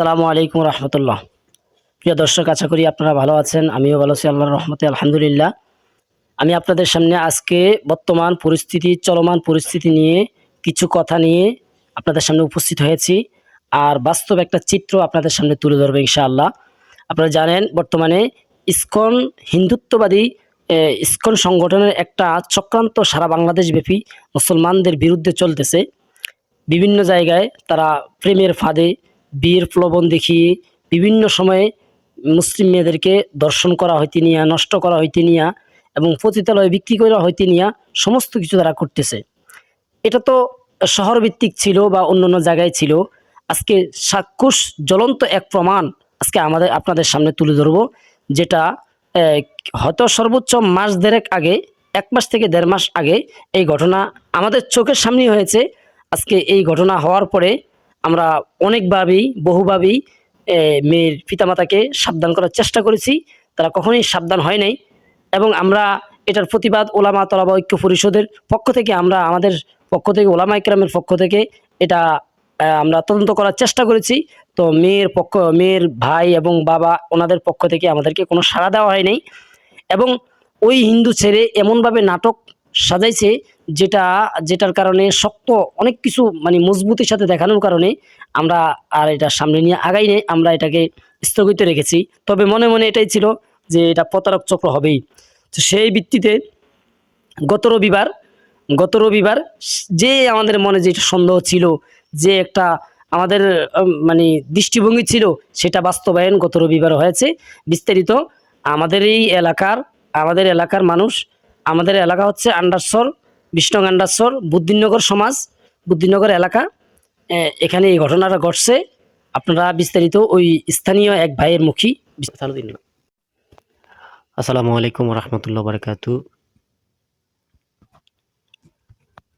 আসসালামু আলাইকুম রহমতুল্লাহ। প্রিয় দর্শক, আশা করি আপনারা ভালো আছেন, আমিও ভালো আছি, আল্লাহর রহমতে, আলহামদুলিল্লাহ। আমি আপনাদের সামনে আজকে বর্তমান পরিস্থিতি, চলমান পরিস্থিতি নিয়ে কিছু কথা নিয়ে আপনাদের সামনে উপস্থিত হয়েছি, আর বাস্তব একটা চিত্র আপনাদের সামনে তুলে ধরবে ইনশাআল্লাহ। আপনারা জানেন, বর্তমানে ইস্কন হিন্দুত্ববাদী ইস্কন সংগঠনের একটা চক্রান্ত সারা বাংলাদেশব্যাপী মুসলমানদের বিরুদ্ধে চলতেছে। বিভিন্ন জায়গায় তারা প্রেমের ফাঁদে বিয়ের প্লবন দেখিয়ে বিভিন্ন সময়ে মুসলিম মেয়েদেরকে দর্শন করা হইতে নিয়া নষ্ট করা হইতে নিয়া এবং পতিতালয়ে বিক্রি করা হইতে নিয়া সমস্ত কিছু তারা করতেছে। এটা তো শহরভিত্তিক ছিল বা অন্য অন্য জায়গায় ছিল। আজকে সাক্ষুষ জ্বলন্ত এক প্রমাণ আজকে আমাদের, আপনাদের সামনে তুলে ধরবো, যেটা হয়তো সর্বোচ্চ মাস দেড়েক আগে, এক মাস থেকে দেড় মাস আগে এই ঘটনা আমাদের চোখের সামনেই হয়েছে। আজকে এই ঘটনা হওয়ার পরে আমরা অনেকভাবেই, বহুভাবেই মেয়ের পিতামাতাকে সাবধান করার চেষ্টা করেছি। তারা কখনোই সাবধান হয় নাই এবং আমরা এটার প্রতিবাদ ওলামা তলাবা ঐক্য পরিষদের পক্ষ থেকে, আমরা আমাদের পক্ষ থেকে, ওলামা ইকরামের পক্ষ থেকে এটা আমরা তদন্ত করার চেষ্টা করেছি। তো মেয়ের পক্ষ, মেয়ের ভাই এবং বাবা ওনাদের পক্ষ থেকে আমাদেরকে কোনো সাড়া দেওয়া হয় নাই এবং ওই হিন্দু ছেড়ে এমনভাবে নাটক সাজাইছে, যেটা, যেটার কারণে শক্ত অনেক কিছু মানে মজবুতির সাথে দেখানোর কারণে আমরা আর এটা সামনে নিয়ে আগাই নেই, আমরা এটাকে স্থগিত রেখেছি। তবে মনে মনে এটাই ছিল যে এটা প্রতারক চক্র হবেই। তো সেই ভিত্তিতে গত রবিবার গত রবিবার যে আমাদের মনে যে সন্দেহ ছিল, যে একটা আমাদের মানে দৃষ্টিভঙ্গি ছিল, সেটা বাস্তবায়ন গত রবিবার হয়েছে। বিস্তারিত আমাদের এই এলাকার, আমাদের এলাকার মানুষ আমাদের এলাকা হচ্ছে আন্ডারসর বিষ্ণু আন্ডারসর বুদ্ধিনগর সমাজ, বুদ্ধিনগর এলাকা। এখানে এই ঘটনাটা ঘটছে। আপনারা বিস্তারিত ওই স্থানীয় এক ভাইয়ের মুখী দিন আসসালামু আলাইকুম রহমতুল্লাহ বারকাতু।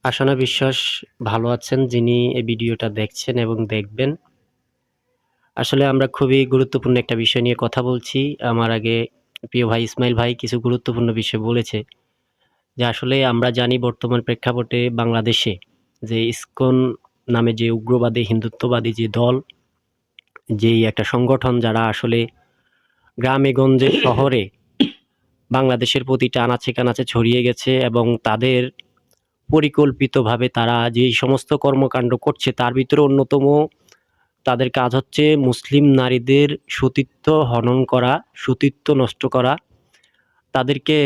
আশানা বিশ্বাস ভালো আছেন যিনি এই ভিডিওটা দেখছেন এবং দেখবেন। আসলে আমরা খুবই গুরুত্বপূর্ণ একটা বিষয় নিয়ে কথা বলছি। আমার আগে প্রিয় ভাই ইসমাইল ভাই কিছু গুরুত্বপূর্ণ বিষয় বলেছে। যে আসলে আমরা জানি বর্তমান প্রেক্ষাপটে বাংলাদেশে যে ইসকন নামে যে উগ্রবাদী, হিন্দুত্ববাদী যে দল, যেই একটা সংগঠন যারা আসলে গ্রামে গঞ্জে শহরে বাংলাদেশের প্রতিটা আনাচে কানাচে ছড়িয়ে গেছে এবং তাদের পরিকল্পিতভাবে তারা যে সমস্ত কর্মকাণ্ড করছে, তার ভিতরে অন্যতম তাদের কাজ হচ্ছে মুসলিম নারীদের সতীত্ব হনন করা, সতীত্ব নষ্ট করা। তাদেরকে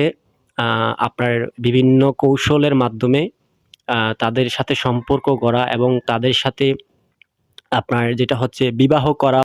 আপনার বিভিন্ন কৌশলের মাধ্যমে তাদের সাথে সম্পর্ক করা এবং তাদের সাথে আপনার যেটা হচ্ছে বিবাহ করা